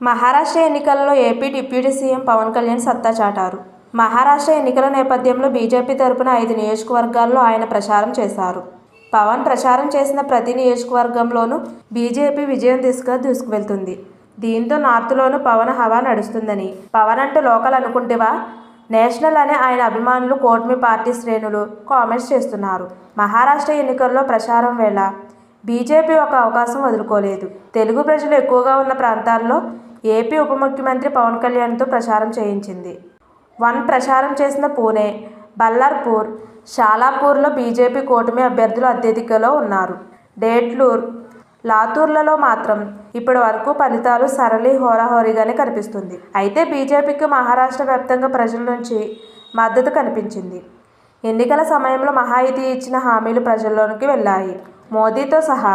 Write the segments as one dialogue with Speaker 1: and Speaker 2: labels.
Speaker 1: మహారాష్ట్ర ఎన్నికలలో AP deputy CM Pawan Kalyan సత్తా చాటారు. మహారాష్ట్ర ఎన్నికల నేపథ్యంలో బీజేపీ తరపున ఐదు నియోజకవర్గాల్లో ఆయన ప్రచారం చేశారు. పవన్ ప్రచారం చేసిన ప్రతి నియోజకవర్గంలోనూ బీజేపీ విజయం దిశగా దూసుకువెళ్తుంది. దీంతో నార్త్లోనూ పవన్ హవా నడుస్తుందని. పవన్ అంటూ లోకల్ అనుకుంటేవా? నేషనల్ అనే ఆయన అభిమానులు కూటమి పార్టీ శ్రేణులు కామెంట్స్ చేస్తున్నారు. మహారాష్ట్ర ఎన్నికల్లో ప్రచారం వేళ బీజేపీ ఒక అవకాశం వదులుకోలేదు. తెలుగు ప్రజలు ఎక్కువగా ఉన్న ప్రాంతాల్లో ఏపీ ఉప ముఖ్యమంత్రి పవన్ కళ్యాణ్తో ప్రచారం చేయించింది. వన్ ప్రచారం చేసిన పూణే బల్లార్పూర్ షాలాపూర్లో బీజేపీ కూటమి అభ్యర్థులు అత్యధికలో ఉన్నారు. డేట్లూర్ లాతూర్లలో మాత్రం ఇప్పటి వరకు ఫలితాలు సరళి హోరాహోరీగానే కనిపిస్తుంది. అయితే బీజేపీకి మహారాష్ట్ర వ్యాప్తంగా ప్రజల నుంచి మద్దతు కనిపించింది. ఎన్నికల సమయంలో మహాయితీ ఇచ్చిన హామీలు ప్రజల్లోనికి వెళ్ళాయి. మోదీతో సహా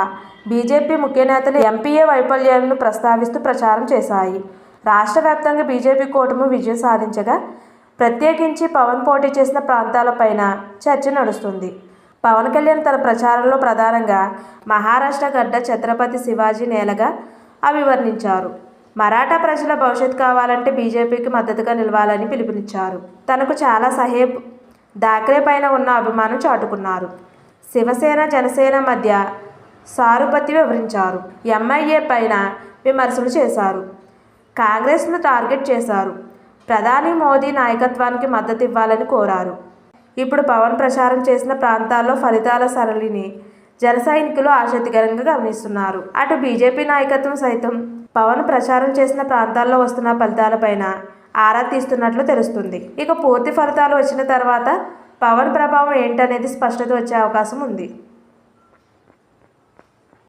Speaker 1: బీజేపీ ముఖ్య నేతలు ఎంపీఏ వైఫల్యాలను ప్రస్తావిస్తూ ప్రచారం చేశాయి. రాష్ట్ర వ్యాప్తంగా బీజేపీ కూటమి విజయం సాధించగా ప్రత్యేకించి పవన్ పోటీ చేసిన ప్రాంతాలపైన చర్చ నడుస్తుంది. పవన్ కళ్యాణ్ తన ప్రచారంలో ప్రధానంగా మహారాష్ట్ర గడ్డ ఛత్రపతి శివాజీ నేలగా అభివర్ణించారు. మరాఠా ప్రజల భవిష్యత్ కావాలంటే బీజేపీకి మద్దతుగా నిలవాలని పిలుపునిచ్చారు. తనకు చాలా సహేబ్ దాక్రే పైన ఉన్న అభిమానం చాటుకున్నారు. శివసేన జనసేన మధ్య సారుపతి వివరించారు. ఎంఐఏ పైన విమర్శలు చేశారు. కాంగ్రెస్ను టార్గెట్ చేశారు. ప్రధాని మోదీ నాయకత్వానికి మద్దతు ఇవ్వాలని కోరారు. ఇప్పుడు పవన్ ప్రచారం చేసిన ప్రాంతాల్లో ఫలితాల సరళిని జనసైనికులు ఆసక్తికరంగా గమనిస్తున్నారు. అటు బీజేపీ నాయకత్వం సైతం పవన్ ప్రచారం చేసిన ప్రాంతాల్లో వస్తున్న ఫలితాలపైన ఆరా తీస్తున్నట్లు తెలుస్తుంది. ఇక పూర్తి ఫలితాలు వచ్చిన తర్వాత పవన్ ప్రభావం ఏంటనేది స్పష్టత వచ్చే అవకాశం ఉంది.